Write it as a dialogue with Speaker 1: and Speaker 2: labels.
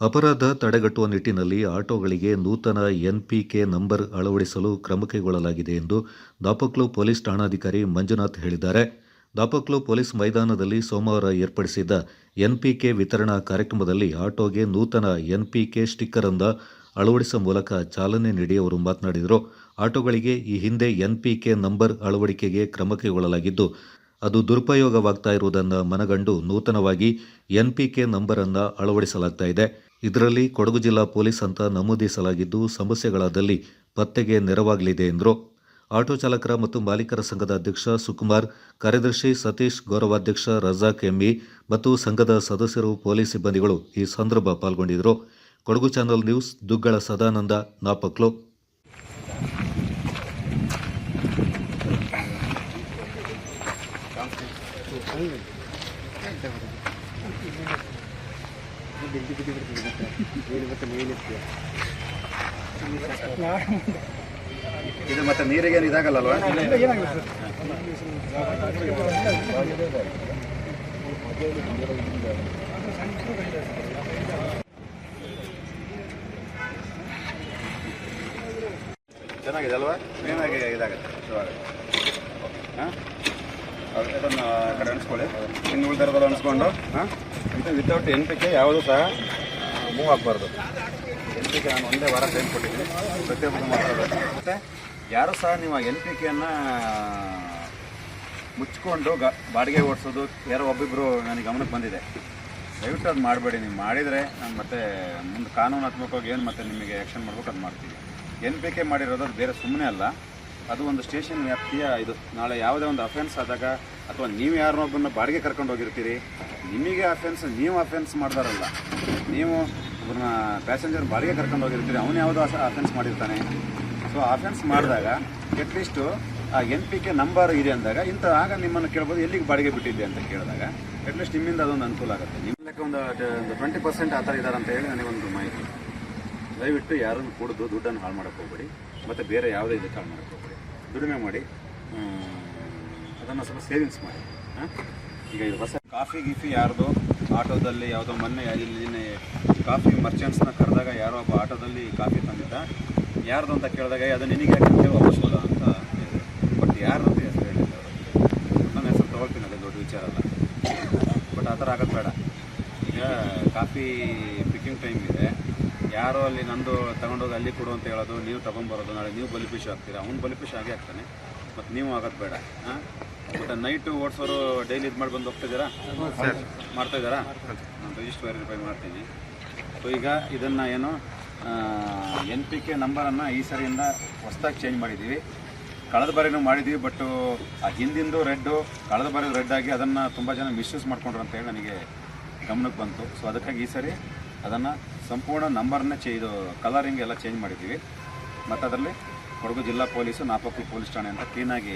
Speaker 1: ಅಪರಾಧ ತಡೆಗಟ್ಟುವ ನಿಟ್ಟಿನಲ್ಲಿ ಆಟೋಗಳಿಗೆ ನೂತನ ಎನ್ಪಿಕೆ ನಂಬರ್ ಅಳವಡಿಸಲು ಕ್ರಮ ಕೈಗೊಳ್ಳಲಾಗಿದೆ ಎಂದು ದಾಪಕ್ಲು ಪೊಲೀಸ್ ಠಾಣಾಧಿಕಾರಿ ಮಂಜುನಾಥ್ ಹೇಳಿದ್ದಾರೆ. ದಾಪಕ್ಲು ಪೊಲೀಸ್ ಮೈದಾನದಲ್ಲಿ ಸೋಮವಾರ ಏರ್ಪಡಿಸಿದ್ದ ಎನ್ಪಿಕೆ ವಿತರಣಾ ಕಾರ್ಯಕ್ರಮದಲ್ಲಿ ಆಟೋಗೆ ನೂತನ ಎನ್ಪಿಕೆ ಸ್ಟಿಕ್ಕರ್ ಅಂದ ಅಳವಡಿಸುವ ಮೂಲಕ ಚಾಲನೆ ನೀಡಿ ಅವರು ಮಾತನಾಡಿದರು. ಆಟೋಗಳಿಗೆ ಈ ಹಿಂದೆ ಎನ್ಪಿಕೆ ನಂಬರ್ ಅಳವಡಿಕೆಗೆ ಕ್ರಮ ಕೈಗೊಳ್ಳಲಾಗಿದ್ದು, ಅದು ದುರುಪಯೋಗವಾಗ್ತಾ ಇರುವುದನ್ನು ಮನಗಂಡು ನೂತನವಾಗಿ ಎನ್ಪಿಕೆ ನಂಬರ್ ಅನ್ನು ಅಳವಡಿಸಲಾಗ್ತಾ ಇದೆ. ಇದರಲ್ಲಿ ಕೊಡಗು ಜಿಲ್ಲಾ ಪೊಲೀಸ್ ಅಂತ ನಮೂದಿಸಲಾಗಿದ್ದು, ಸಮಸ್ಯೆಗಳಾದಲ್ಲಿ ಪತ್ತೆಗೆ ನೆರವಾಗಲಿದೆ ಎಂದರು. ಆಟೋ ಚಾಲಕರ ಮತ್ತು ಮಾಲೀಕರ ಸಂಘದ ಅಧ್ಯಕ್ಷ ಸುಕುಮಾರ್, ಕಾರ್ಯದರ್ಶಿ ಸತೀಶ್ ಗೌರವಾಧ್ಯಕ್ಷ ರಜಾಕ್ ಎಮ್ಮಿ ಮತ್ತು ಸಂಘದ ಸದಸ್ಯರು, ಪೊಲೀಸ್ ಸಿಬ್ಬಂದಿಗಳು ಈ ಸಂದರ್ಭ ಪಾಲ್ಗೊಂಡಿದ್ದರು ಕೊಡಗು ಚಾನಲ್ ನ್ಯೂಸ್, ದುಗ್ಗಳ ಸದಾನಂದ, ನಾಪಕ್ಲು.
Speaker 2: ಇದು ಮತ್ತೆ ನೀರಿಗೆ ಚೆನ್ನಾಗಿದೆ ಅಲ್ವಾ? ಮೇನಾಗಿ ಇದಾಗುತ್ತೆ. ಹಾಂ? ಅದನ್ನು ಕಡೆ ಅಣಿಸ್ಕೊಳ್ಳಿ ಇನ್ನು ಉಳಿದಿರೋದಲ್ಲ ಅಣಿಸ್ಕೊಂಡು ಹಾಂ? ವಿತೌಟ್ ಎನ್ ಪಿ ಕೆ ಯಾವುದೂ ಸಹ ಮೂವ್ ಆಗಬಾರ್ದು. ಎನ್ ಪಿ ಕೆ ನಾನು ಒಂದೇ ವಾರ ಟೈಮ್ ಕೊಟ್ಟಿದ್ದೀನಿ. ಪ್ರತಿಯೊಬ್ಬರು ಮಾತಾಡಬೇಕು ಮತ್ತು ಯಾರು ಸಹ ನೀವು ಎನ್ ಪಿ ಕೆಯನ್ನು ಮುಚ್ಕೊಂಡು ಗ ಬಾಡಿಗೆ ಓಡಿಸೋದು, ಯಾರೋ ಒಬ್ಬಿಬ್ಬರು ನನಗೆ ಗಮನಕ್ಕೆ ಬಂದಿದೆ. ದಯವಿಟ್ಟು ಅದು ಮಾಡಬೇಡಿ. ನೀವು ಮಾಡಿದರೆ ನಾನು ಮತ್ತೆ ಮುಂದೆ ಕಾನೂನಾತ್ಮಕವಾಗಿ ಏನು ಮತ್ತೆ ನಿಮಗೆ ಆ್ಯಕ್ಷನ್ ಮಾಡ್ಬೇಕು ಅದು ಮಾಡ್ತೀವಿ. ಎನ್ ಪಿ ಕೆ ಮಾಡಿರೋದು ಅದು ಬೇರೆ ಸುಮ್ಮನೆ ಅಲ್ಲ. ಅದು ಒಂದು ಸ್ಟೇಷನ್ ವ್ಯಾಪ್ತಿಯ ಇದು. ನಾಳೆ ಯಾವುದೇ ಒಂದು ಅಫೆನ್ಸ್ ಆದಾಗ ಅಥವಾ ನೀವು ಯಾರನ್ನೊಬ್ಬರನ್ನ ಬಾಡಿಗೆ ಕರ್ಕೊಂಡು ಹೋಗಿರ್ತೀರಿ, ನಿಮಗೆ ಅಫೆನ್ಸ್ ನೀವು ಅಫೆನ್ಸ್ ಮಾಡ್ದಾರಲ್ಲ, ನೀವು ಒಬ್ಬರನ್ನ ಪ್ಯಾಸೆಂಜರ್ ಬಾಡಿಗೆ ಕರ್ಕೊಂಡು ಹೋಗಿರ್ತೀರಿ, ಅವನು ಯಾವುದೋ ಅಫೆನ್ಸ್ ಮಾಡಿರ್ತಾನೆ. ಸೊ ಅಫೆನ್ಸ್ ಮಾಡಿದಾಗ ಅಟ್ಲೀಸ್ಟು ಆ ಎನ್ ಪಿ ಕೆ ನಂಬರ್ ಇದೆ ಅಂದಾಗ ಇಂಥ ಆಗ ನಿಮ್ಮನ್ನು ಕೇಳ್ಬೋದು, ಎಲ್ಲಿಗೆ ಬಾಡಿಗೆ ಬಿಟ್ಟಿದ್ದೆ ಅಂತ ಕೇಳಿದಾಗ ಅಟ್ಲೀಸ್ಟ್ ನಿಮ್ಮಿಂದ ಅದೊಂದು ಅನುಕೂಲ ಆಗುತ್ತೆ. ನಿಮ್ಮ ಲೆಕ್ಕ ಒಂದು ಟ್ವೆಂಟಿ ಪರ್ಸೆಂಟ್ ಆ ಥರ ಇದ್ದಾರೆ ಅಂತ ಹೇಳಿ ನನಗೊಂದು ಮಾಹಿತಿ. ದಯವಿಟ್ಟು ಯಾರನ್ನು ಕೊಡೋದು ದುಡ್ಡನ್ನು ಹಾಳು ಮಾಡೋಕ್ಕೆ ಹೋಗ್ಬೇಡಿ, ಮತ್ತು ಬೇರೆ ಯಾವುದೇ ಇದಕ್ಕೆ ಹಾಳು ಮಾಡೋಕ್ಕೆ ಹೋಗ್ಬೇಡಿ. ದುಡಿಮೆ ಮಾಡಿ ಅದನ್ನು ಸ್ವಲ್ಪ ಸೇವಿಂಗ್ಸ್ ಮಾಡಿ ಈಗ ಇದು ಹೊಸ ಕಾಫಿ ಗೀಫಿ ಯಾರ್ದು? ಆಟೋದಲ್ಲಿ ಯಾವುದೋ ಮೊನ್ನೆ ಇಲ್ಲಿ ಕಾಫಿ ಮರ್ಚೆಂಟ್ಸ್ನ ಕರೆದಾಗ ಯಾರೋ ಒಬ್ಬ ಆಟೋದಲ್ಲಿ ಕಾಫಿ ತಂದಿದ್ದ. ಯಾರ್ದು ಅಂತ ಕೇಳಿದಾಗ ಅದು ನಿನಗೆ ಯಾಕೆ ವಾಪಸ್ ಅಂತ ಬಟ್ ಯಾರ್ದು ಅಂತ ಹೆಸರು ಹೇಳಿಲ್ಲ ನನ್ನ ಹೆಸರು ತೊಗೊಳ್ತೀನಿ, ಅದೇ ದೊಡ್ಡ ವಿಚಾರ ಅಲ್ಲ. ಬಟ್ ಆ ಥರ ಆಗೋದು ಬೇಡ. ಈಗ ಕಾಫಿ ಪಿಕ್ಕಿಂಗ್ ಟೈಮ್ ಇದೆ. ಯಾರೋ ಅಲ್ಲಿ ನಂದು ತಗೊಂಡೋಗಿ ಅಲ್ಲಿ ಕೊಡು ಅಂತ ಹೇಳೋದು, ನೀವು ತೊಗೊಂಬರೋದು ನಾಳೆ ನೀವು ಬಲಿಪಿಶ್ ಆಗ್ತೀರಾ ಅವ್ನು ಬಲಿಪಿಶ್ ಆಗೇ ಆಗ್ತಾನೆ ಮತ್ತು ನೀವು ಆಗೋದು ಬೇಡ ಹಾಂ ಮತ್ತು ನೈಟು ಓಡಿಸೋರು ಡೈಲಿ ಇದು ಮಾಡಿ ಬಂದು ಹೋಗ್ತಿದ್ದೀರಾ ಮಾಡ್ತಾ ಇದ್ದಾರಾ? ನಾನು ರಿಜಿಸ್ಟರ್ ವೆರಿಫೈ ಮಾಡ್ತೀನಿ. ಸೊ ಈಗ ಇದನ್ನು ಏನು ಎನ್ ಪಿ ಕೆ ನಂಬರನ್ನು ಈ ಸರಿಯಿಂದ ಹೊಸ್ದಾಗಿ ಚೇಂಜ್ ಮಾಡಿದ್ದೀವಿ. ಕಳೆದ ಬಾರಿನೂ ಮಾಡಿದ್ದೀವಿ ಬಟ್ಟು ಆ ಹಿಂದಿಂದು ರೆಡ್ಡು ಕಳೆದ ಬಾರಿ ರೆಡ್ ಆಗಿ ಅದನ್ನು ತುಂಬ ಜನ ಮಿಸ್ಯೂಸ್ ಮಾಡ್ಕೊಂಡ್ರು ಅಂತ ಹೇಳಿ ನನಗೆ ಗಮನಕ್ಕೆ ಬಂತು. ಸೊ ಅದಕ್ಕಾಗಿ ಈ ಸರಿ ಅದನ್ನು ಸಂಪೂರ್ಣ ನಂಬರನ್ನೇ ಚೇ ಇದು ಕಲರಿಂಗ್ ಎಲ್ಲ ಚೇಂಜ್ ಮಾಡಿದ್ದೀವಿ. ಮತ್ತು ಅದರಲ್ಲಿ ಕೊಡಗು ಜಿಲ್ಲಾ ಪೊಲೀಸು ನಾಪಕ್ಲು ಪೊಲೀಸ್ ಠಾಣೆ ಅಂತ ಕ್ಲೀನಾಗಿ